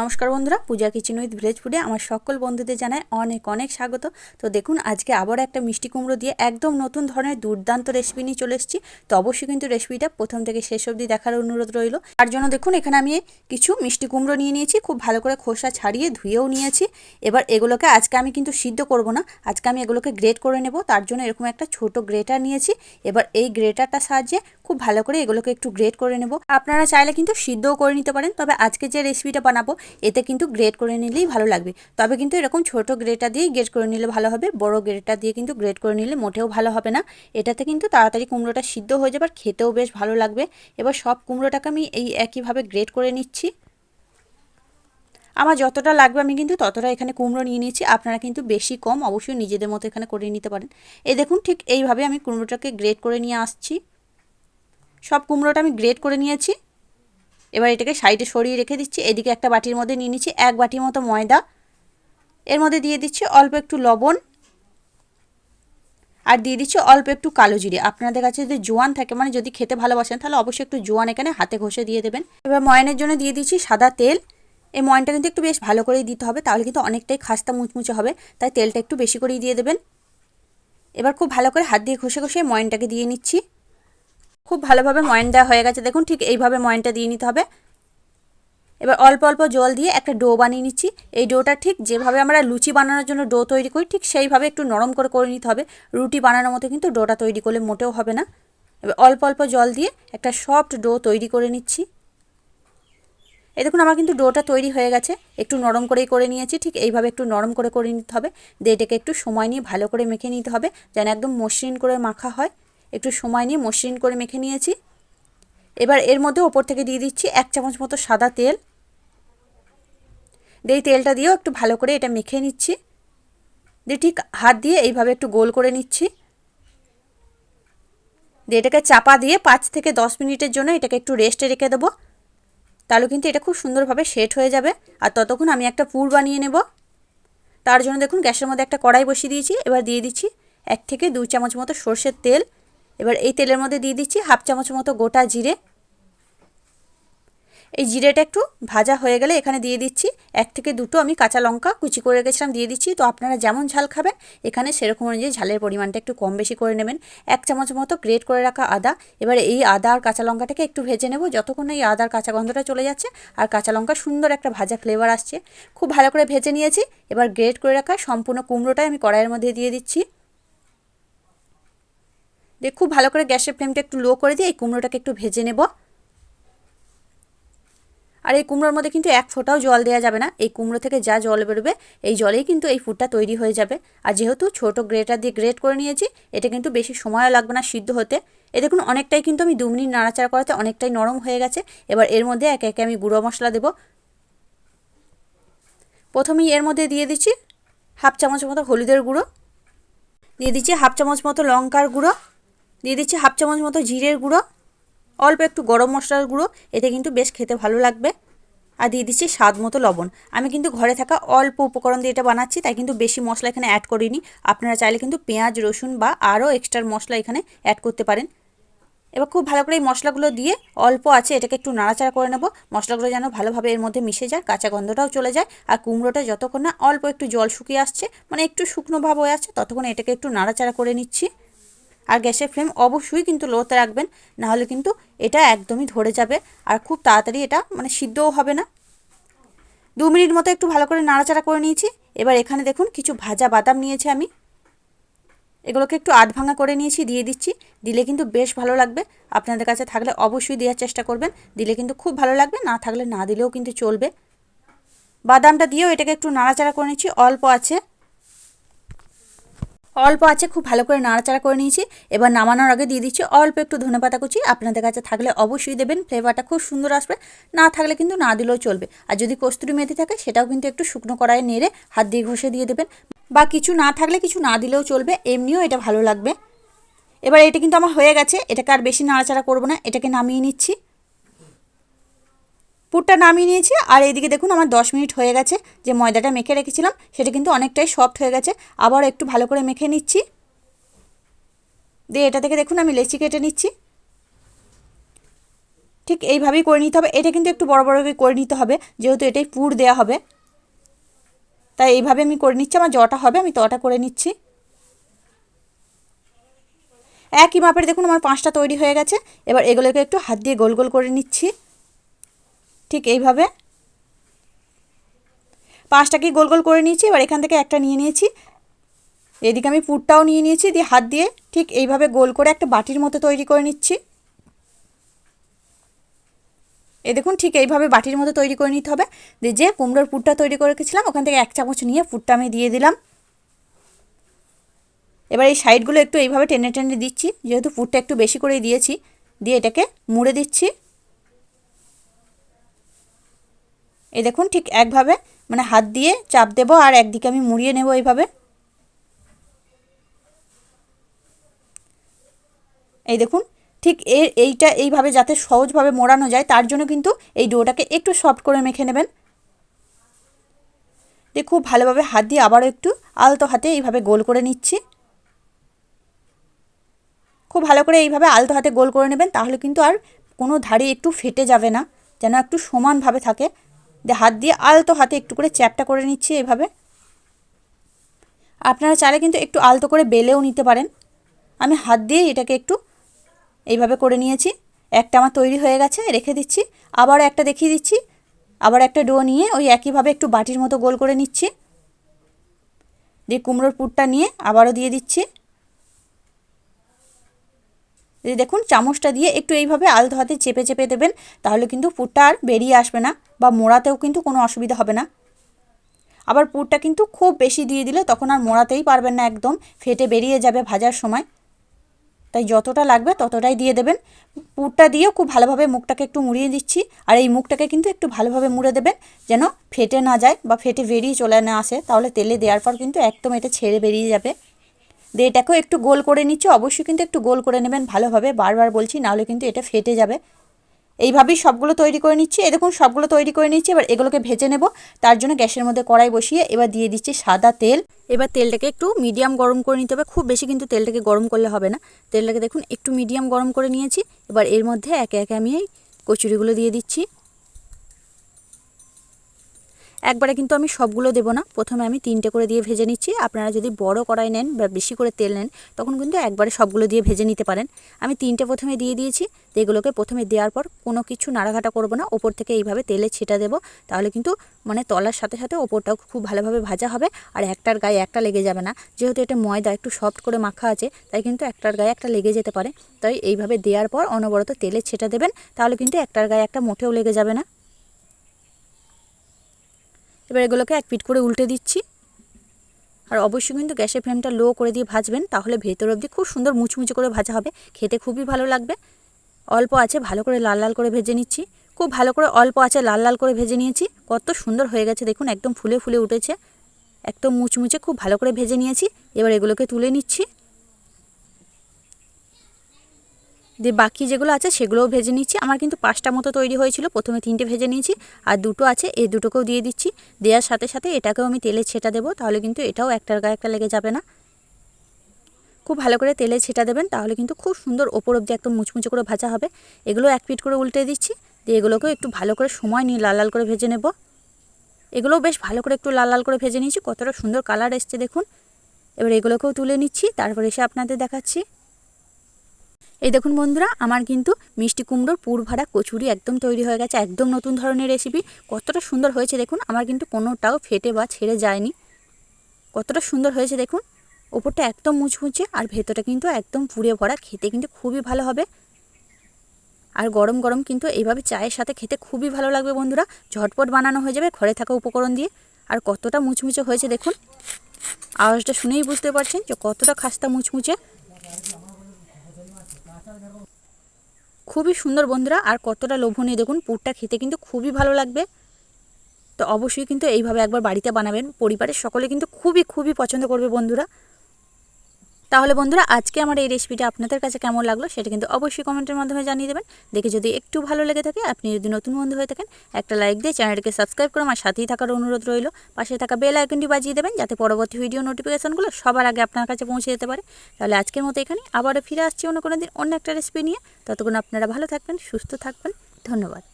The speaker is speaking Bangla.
নমস্কার বন্ধুরা, পূজা কিচেন উইথ ভিলেজ ফুডে আমার সকল বন্ধুদের জানায় অনেক অনেক স্বাগত। তো দেখুন, আজকে আবার একটা মিষ্টি কুমড়ো দিয়ে একদম নতুন ধরনের দুর্দান্ত রেসিপি নিয়ে চলে এসেছি। তো অবশ্যই কিন্তু রেসিপিটা প্রথম থেকে শেষ অবধি দেখার অনুরোধ রইল। তার জন্য দেখুন, এখানে আমি কিছু মিষ্টি কুমড়ো নিয়ে নিয়েছি, খুব ভালো করে খোসা ছাড়িয়ে ধুয়েও নিয়েছি। এবার এগুলোকে আজকে আমি কিন্তু সিদ্ধ করব না, আজকে আমি এগুলোকে গ্রেট করে নেব। তার জন্য এরকম একটা ছোট গ্রেটার নিয়েছি। এবার এই গ্রেটারটা সাহায্যে খুব ভালো করে এগুলোকে একটু গ্রেট করে নেব। আপনারা চাইলে কিন্তু সিদ্ধও করে নিতে পারেন, তবে আজকে যে রেসিপিটা বানাবো, এতে কিন্তু গ্রেট করে নিলেই ভালো লাগবে। তবে কিন্তু এরকম ছোট গ্রেটার দিয়েই গ্রেট করে নিলে ভালো হবে, বড় গ্রেটার দিয়ে কিন্তু গ্রেট করে নিলে মোটেও ভালো হবে না। এটাতে কিন্তু তাড়াতাড়ি কুমড়োটা সিদ্ধ হয়ে যাবে আর খেতেও বেশ ভালো লাগবে। এবার সব কুমড়োটাকে আমি এই একইভাবে গ্রেট করে নিচ্ছি। আমার যতটা লাগবে আমি কিন্তু ততটা এখানে কুমড়ো নিয়ে নিয়েছি। আপনারা কিন্তু বেশি কম, অবশ্যই নিজেদের মতো এখানে করে নিতে পারেন। এই দেখুন, ঠিক এইভাবে আমি কুমড়োটাকে গ্রেট করে নিয়ে আসছি। সব কুমড়োটা আমি গ্রেট করে নিয়েছি। এবার এটাকে সাইডে সরিয়ে রেখে দিচ্ছি। এদিকে একটা বাটির মধ্যে নিয়ে নিচ্ছি এক বাটির মতো ময়দা। এর মধ্যে দিয়ে দিচ্ছি অল্প একটু লবণ। আর দিয়ে দিচ্ছি অল্প একটু কালো জিরে। আপনাদের কাছে যদি জোয়ান থাকে মানে যদি খেতে ভালোবাসেন, তাহলে অবশ্যই একটু জোয়ান এখানে হাতে ঘষে দিয়ে দেবেন। এবার ময়নের জন্য দিয়ে দিচ্ছি সাদা তেল। এই ময়নটা কিন্তু একটু বেশ ভালো করেই দিতে হবে, তাহলে কিন্তু অনেকটাই খাস্তা মুচমুচে হবে। তাই তেলটা একটু বেশি করেই দিয়ে দেবেন। এবার খুব ভালো করে হাত দিয়ে ঘষে ঘষে ময়নটাকে দিয়ে নিচ্ছি। খুব ভালোভাবে ময়ন দেওয়া হয়ে গেছে। দেখুন, ঠিক এইভাবে ময়নটা দিয়ে নিতে হবে। এবার অল্প অল্প জল দিয়ে একটা ডো বানিয়ে নিচ্ছি। এই ডোটা ঠিক যেভাবে আমরা লুচি বানানোর জন্য ডো তৈরি করি, ঠিক সেইভাবে একটু নরম করে করে নিতে হবে। রুটি বানানোর মতো কিন্তু ডোটা তৈরি করলে মোটেও হবে না। এবার অল্প অল্প জল দিয়ে একটা সফট ডো তৈরি করে নিচ্ছি। এই দেখুন, আমার কিন্তু ডোটা তৈরি হয়ে গেছে। একটু নরম করেই করে নিয়েছি, ঠিক এইভাবে একটু নরম করে করে নিতে হবে। দিয়ে এটাকে একটু সময় নিয়ে ভালো করে মেখে নিতে হবে, যেন একদম মসৃণ করে মাখা হয়। একটু সময় নিয়ে মসৃণ করে মেখে নিয়েছি। এবার এর মধ্যে ওপর থেকে দিয়ে দিচ্ছি এক চামচ মতো সাদা তেল। দিয়ে তেলটা দিয়েও একটু ভালো করে এটা মেখে নিচ্ছি। দিয়ে ঠিক হাত দিয়ে এইভাবে একটু গোল করে নিচ্ছি। দিয়ে এটাকে চাপা দিয়ে পাঁচ থেকে দশ মিনিটের জন্য এটাকে একটু রেস্টে রেখে দেবো। তাহলে কিন্তু এটা খুব সুন্দরভাবে সেট হয়ে যাবে। আর ততক্ষণ আমি একটা পুর বানিয়ে নেব। তার জন্য দেখুন গ্যাসের মধ্যে একটা কড়াই বসিয়ে দিয়েছি। এবার দিয়ে দিচ্ছি এক থেকে দু চামচ মতো সর্ষের তেল। এবার এই তেলের মধ্যে দিয়ে দিচ্ছি হাফ চামচ মতো গোটা জিরে। এই জিরেটা একটু ভাজা হয়ে গেলে এখানে দিয়ে দিচ্ছি এক থেকে দুটো আমি কাঁচা লঙ্কা কুচি করে রেখেছিলাম, দিয়ে দিচ্ছি। তো আপনারা যেমন ঝাল খাবেন, এখানে সেরকম অনুযায়ী ঝালের পরিমাণটা একটু কম বেশি করে নেবেন। এক চামচ মতো গ্রেট করে রাখা আদা। এবার এই আদা আর কাঁচা লঙ্কাটাকে একটু ভেজে নেব, যতক্ষণ এই আদার কাঁচা গন্ধটা চলে যাচ্ছে আর কাঁচা লঙ্কা সুন্দর একটা ভাজা ফ্লেভার আসছে। খুব ভালো করে ভেজে নিয়েছি। এবার গ্রেট করে রাখা সম্পূর্ণ কুমড়োটাই আমি কড়াইয়ের মধ্যে দিয়ে দিচ্ছি। দিয়ে খুব ভালো করে গ্যাসের ফ্লেমটা একটু লো করে দিয়ে এই কুমড়োটাকে একটু ভেজে নেব। আর এই কুমড়োর মধ্যে কিন্তু এক ফোঁটাও জল দেওয়া যাবে না। এই কুমড়ো থেকে যা জল বেরোবে, এই জলেই কিন্তু এই ফুডটা তৈরি হয়ে যাবে। আর যেহেতু ছোট গ্রেটার দিয়ে গ্রেট করে নিয়েছি, এটা কিন্তু বেশি সময়ও লাগবে না সিদ্ধ হতে। এ দেখুন, অনেকটাই কিন্তু আমি দু মিনিট নাড়াচাড়া করাতে অনেকটাই নরম হয়ে গেছে। এবার এর মধ্যে একে একে আমি গুঁড়ো মশলা দেব। প্রথমেই এর মধ্যে দিয়ে দিচ্ছি হাফ চামচ মতো হলুদের গুঁড়ো, দিয়ে দিচ্ছি হাফ চামচ মতো লঙ্কার গুঁড়ো দিয়ে দিচ্ছি হাফ চামচ মতো জিরের গুঁড়ো, অল্প একটু গরম মশলার গুঁড়ো, এতে কিন্তু বেশ খেতে ভালো লাগবে। আর দিয়ে দিচ্ছি স্বাদ মতো লবণ। আমি কিন্তু ঘরে থাকা অল্প উপকরণ দিয়ে এটা বানাচ্ছি, তাই কিন্তু বেশি মশলা এখানে অ্যাড করিনি। আপনারা চাইলে কিন্তু পেঁয়াজ, রসুন বা আরও এক্সট্রা মশলা এখানে অ্যাড করতে পারেন। এবার খুব ভালো করে এই মশলাগুলো দিয়ে অল্প আছে, এটাকে একটু নাড়াচাড়া করে নেব। মশলাগুলো যেন ভালোভাবে এর মধ্যে মিশে যায়, কাঁচা গন্ধটাও চলে যায়, আর কুমড়োটা যতক্ষণ না অল্প একটু জল শুকিয়ে আসছে মানে একটু শুকনো ভাব হয়ে আসছে, ততক্ষণ এটাকে একটু নাড়াচাড়া করে নিচ্ছি। আর গ্যাসের ফ্লেম অবশ্যই কিন্তু লোতে রাখবেন, নাহলে কিন্তু এটা একদমই ধরে যাবে আর খুব তাড়াতাড়ি এটা মানে সিদ্ধও হবে না। দু মিনিট মতো একটু ভালো করে নাড়াচাড়া করে নিয়েছি, এবার এখানে দেখুন কিছু ভাজা বাদাম নিয়েছি আমি। এগুলোকে একটু আধ ভাঙা করে নিয়েছি, দিয়ে দিচ্ছি, দিলে কিন্তু বেশ ভালো লাগবে। আপনাদের কাছে থাকলে অবশ্যই দেওয়ার চেষ্টা করবেন, দিলে কিন্তু খুব ভালো লাগবে, না থাকলে না দিলেও কিন্তু চলবে। বাদামটা দিয়েও এটাকে একটু নাড়াচাড়া করে নিচ্ছি, অল্প আছে। অল্প আছে, খুব ভালো করে নাড়াচাড়া করে নিয়েছি। এবার নামানোর আগে দিয়ে দিচ্ছি অল্প একটু ধনে পাতা কুচি। আপনাদের কাছে থাকলে অবশ্যই দেবেন ফ্লেভারটা খুব সুন্দর আসবে। না থাকলে কিন্তু না দিলেও চলবে। আর যদি কস্তুরি মেথি থাকে, সেটাও কিন্তু একটু শুকনো কড়াইয়ে নেড়ে হাত দিয়ে ঘষে দিয়ে দেবেন। বা কিছু না থাকলে কিছু না দিলেও চলবে, এমনিও এটা ভালো লাগবে। এবার এটা কিন্তু আমার হয়ে গেছে, এটাকে আর বেশি নাড়াচাড়া করব না, এটাকে নামিয়ে নিচ্ছি। পুরটা নামিয়ে নিয়েছি, আর এইদিকে দেখুন আমার দশ মিনিট হয়ে গেছে যে ময়দাটা মেখে রেখেছিলাম, সেটা কিন্তু অনেকটাই সফট হয়ে গেছে। আবার একটু ভালো করে মেখে নিচ্ছি। দিয়ে এটা থেকে দেখুন আমি লেচি কেটে নিচ্ছি। ঠিক এইভাবেই করে নিতে হবে। এটা কিন্তু একটু বড় বড় করে নিতে হবে, যেহেতু এটাই পুর দেওয়া হবে। তাই এইভাবে আমি করে নিচ্ছি, আমার জটা হবে, আমি তটা করে নিচ্ছি। একই মাপের দেখুন আমার পাঁচটা তৈরি হয়ে গেছে। এবার এগুলোকে একটু হাত দিয়ে গোল গোল করে নিচ্ছি। ঠিক এইভাবে। পাঁচটাকে গোল গোল করে নিয়েছি, এবার এখান থেকে একটা নিয়ে নিয়েছি। এদিকে আমি পুরটাও নিয়ে নিয়েছি, দিয়ে হাত দিয়ে ঠিক এইভাবে গোল করে একটা বাটির মতো তৈরি করে নিচ্ছি। এ দেখুন ঠিক এইভাবে বাটির মতো তৈরি করে নিতে হবে। দিয়ে যে কুমড়োর পুরটা তৈরি করে রেখেছিলাম, ওখান থেকে এক চামচ নিয়ে পুরটা আমি দিয়ে দিলাম। এবার এই সাইডগুলো একটু এইভাবে টেনে টেনে দিচ্ছি, যেহেতু পুরটা একটু বেশি করেই দিয়েছি, দিয়ে এটাকে মুড়ে দিচ্ছি। এই দেখুন, ঠিক একভাবে মানে হাত দিয়ে চাপ দেব আর একদিকে আমি মুড়িয়ে নেব এইভাবে। এই দেখুন, ঠিক এর এইটা এইভাবে যাতে সহজভাবে মোড়ানো যায়, তার জন্য কিন্তু এই ডোটাকে একটু সফট করে মেখে নেবেন। দিয়ে খুব ভালোভাবে হাত দিয়ে আবারও একটু আলতো হাতে এইভাবে গোল করে নিচ্ছি। খুব ভালো করে এইভাবে আলতো হাতে গোল করে নেবেন, তাহলে কিন্তু আর কোনো ধারে একটু ফেটে যাবে না, যেন একটু সমানভাবে থাকে। হাত দিয়ে আলতো হাতে একটু করে চ্যাপটা করে নিচ্ছি এভাবে। আপনারা চাইলে কিন্তু একটু আলতো করে বেলেও নিতে পারেন। আমি হাত দিয়ে এটাকে একটু এইভাবে করে নিয়েছি। একটা আমার তৈরি হয়ে গেছে, রেখে দিচ্ছি। আবার একটা দেখিয়ে দিচ্ছি। আবার একটা ডো নিয়ে ওই একইভাবে একটু বাটির মতো গোল করে নিচ্ছি। দিয়ে কুমড়োর পুরটা নিয়ে আবারও দিয়ে দিচ্ছি। এই দেখুন, চামচটা দিয়ে একটু এইভাবে আলতো হাতে চেপে চেপে দেবেন, তাহলে কিন্তু পুরটা আর বেরিয়ে আসবে না বা মোড়াতেও কিন্তু কোনো অসুবিধা হবে না। আবার পুরটা কিন্তু খুব বেশি দিয়ে দিলে তখন আর মোড়াতেই পারবেন না একদম, ফেটে বেরিয়ে যাবে ভাজার সময়। তাই যতটা লাগবে ততটাই দিয়ে দেবেন। পুরটা দিয়েও খুব ভালোভাবে মুখটাকে একটু মুড়িয়ে দিচ্ছি, আর এই মুখটাকে কিন্তু একটু ভালোভাবে মুড়ে দেবেন, যেন ফেটে না যায় বা ফেটে বেরিয়ে চলে না আসে, তাহলে তেলে দেওয়ার পর কিন্তু একদম এটা ছেড়ে বেরিয়ে যাবে। দিয়ে এটাকেও একটু গোল করে নিচ্ছি। অবশ্যই কিন্তু একটু গোল করে নেবেন, ভালোভাবে বারবার বলছি, নাহলে কিন্তু এটা ফেটে যাবে। এইভাবেই সবগুলো তৈরি করে নিচ্ছি। এ দেখুন, সবগুলো তৈরি করে নিচ্ছি। এবার এগুলোকে ভেজে নেব। তার জন্য গ্যাসের মধ্যে কড়াই বসিয়ে এবার দিয়ে দিচ্ছি সাদা তেল। এবার তেলটাকে একটু মিডিয়াম গরম করে নিতে হবে। খুব বেশি কিন্তু তেলটাকে গরম করলে হবে না। তেলটাকে দেখুন, একটু মিডিয়াম গরম করে নিয়েছি। এবার এর মধ্যে একে একে আমি এই কচুরিগুলো দিয়ে দিচ্ছি। একবারে কিন্তু আমি সবগুলো দেবো না। প্রথমে আমি তিনটে করে দিয়ে ভেজে নিচ্ছি। আপনারা যদি বড় কড়াই নেন বা বেশি করে তেল নেন, তখন কিন্তু একবারে সবগুলো দিয়ে ভেজে নিতে পারেন। আমি তিনটে প্রথমে দিয়ে দিয়েছি। এগুলোকে প্রথমে দেওয়ার পর কোনো কিছু নাড়াঘাটা করব না। ওপর থেকে এইভাবে তেলে ছিটা দেবো। তাহলে কিন্তু মানে তলার সাথে সাথে ওপরটাও খুব ভালোভাবে ভাজা হবে। আর একটার গায়ে একটা লেগে যাবে না। যেহেতু এটা ময়দা, একটু সফট করে মাখা আছে, তাই কিন্তু একটার গায়ে একটা লেগে যেতে পারে। তাই এইভাবে দেওয়ার পর অনবরত তেলে ছেটা দেবেন। তাহলে কিন্তু একটার গায়ে একটা মোটেও লেগে যাবে না। এবার এগুলোকে এক পিট করে উল্টে দিচ্ছি। আর অবশ্যই কিন্তু গ্যাসের ফ্লেমটা লো করে দিয়ে ভাজবেন, তাহলে ভেতর অবধি খুব সুন্দর মুচমুচে করে ভাজা হবে। খেতে খুবই ভালো লাগবে। অল্প আছে, ভালো করে লাল লাল করে ভেজে নিচ্ছি। খুব ভালো করে অল্প আছে, লাল লাল করে ভেজে নিয়েছি। কত সুন্দর হয়ে গেছে, দেখুন, একদম ফুলে ফুলে উঠেছে। একদম মুচমুচে খুব ভালো করে ভেজে নিয়েছি। এবার এগুলোকে তুলে নিচ্ছি। দিয়ে বাকি যেগুলো আছে সেগুলোও ভেজে নিচ্ছি। আমার কিন্তু পাঁচটা মতো তৈরি হয়েছিল। প্রথমে তিনটে ভেজে নিয়েছি, আর দুটো আছে, এই দুটোকেও দিয়ে দিচ্ছি। দেওয়ার সাথে সাথে এটাকেও আমি তেলে ছেটা দেবো, তাহলে কিন্তু এটাও একটার গায়ে একটা লেগে যাবে না। খুব ভালো করে তেলে ছেটা দেবেন, তাহলে কিন্তু খুব সুন্দর ওপর অব্দি একদম মুচমুচে করে ভাজা হবে। এগুলো এক পিট করে উল্টে দিচ্ছি, দিয়ে এগুলোকেও একটু ভালো করে সময় নিয়ে লাল লাল করে ভেজে নেব। এগুলোও বেশ ভালো করে একটু লাল লাল করে ভেজে নিয়েছি, কতটা সুন্দর কালার এসছে দেখুন। এবার এগুলোকেও তুলে নিচ্ছি, তারপর এসে আপনাদের দেখাচ্ছি। এই দেখুন বন্ধুরা, আমার কিন্তু মিষ্টি কুমড়োর পুর ভাড়া কচুরি একদম তৈরি হয়ে গেছে, একদম নতুন ধরনের রেসিপি কতটা সুন্দর হয়েছে দেখুন, আমার কিন্তু কোনোটাও ফেটে বা ছেড়ে যায়নি। কতটা সুন্দর হয়েছে দেখুন, ওপরটা একদম মুচমুচে আর ভেতরটা কিন্তু একদম পুড়ে ভরা, খেতে কিন্তু খুবই ভালো হবে। আর গরম গরম কিন্তু এইভাবে চায়ের সাথে খেতে খুবই ভালো লাগবে বন্ধুরা, ঝটপট বানানো হয়ে যাবে ঘরে থাকা উপকরণ দিয়ে। আর কতটা মুচমুচে হয়েছে দেখুন, আওয়াজটা শুনেই বুঝতে পারছেন যে কতটা খাস্তা মুচমুচে। খুবই সুন্দর বন্ধুরা, আর কতটা লোভনীয় দেখুন, পুরটা খেতে কিন্তু খুবই ভালো লাগবে। তো অবশ্যই কিন্তু এইভাবে একবার বাড়িতে বানাবেন, পরিবারের সকলে কিন্তু খুবই খুবই পছন্দ করবে বন্ধুরা। তাহলে বন্ধুরা, আজকে আমার এই রেসিপিটা আপনাদের কাছে কেমন লাগল সেটা কিন্তু অবশ্যই কমেন্টের মাধ্যমে জানিয়ে দেবেন। দেখে যদি একটু ভালো লেগে থাকে, আপনি যদি নতুন বন্ধু হয়ে থাকেন, একটা লাইক দিয়ে চ্যানেলটিকে সাবস্ক্রাইব করে আমার সাথেই থাকার অনুরোধ রইল, পাশে থাকা বেল আইকনটি বাজিয়ে দেবেন, যাতে পরবর্তী ভিডিও নোটিফিকেশনগুলো সবার আগে আপনার কাছে পৌঁছে যেতে পারে। তাহলে আজকের মতো এখানে, আবারও ফিরে আসছি অন্য কোনো দিন অন্য একটা রেসিপি নিয়ে। ততক্ষণ আপনারা ভালো থাকবেন, সুস্থ থাকবেন। ধন্যবাদ।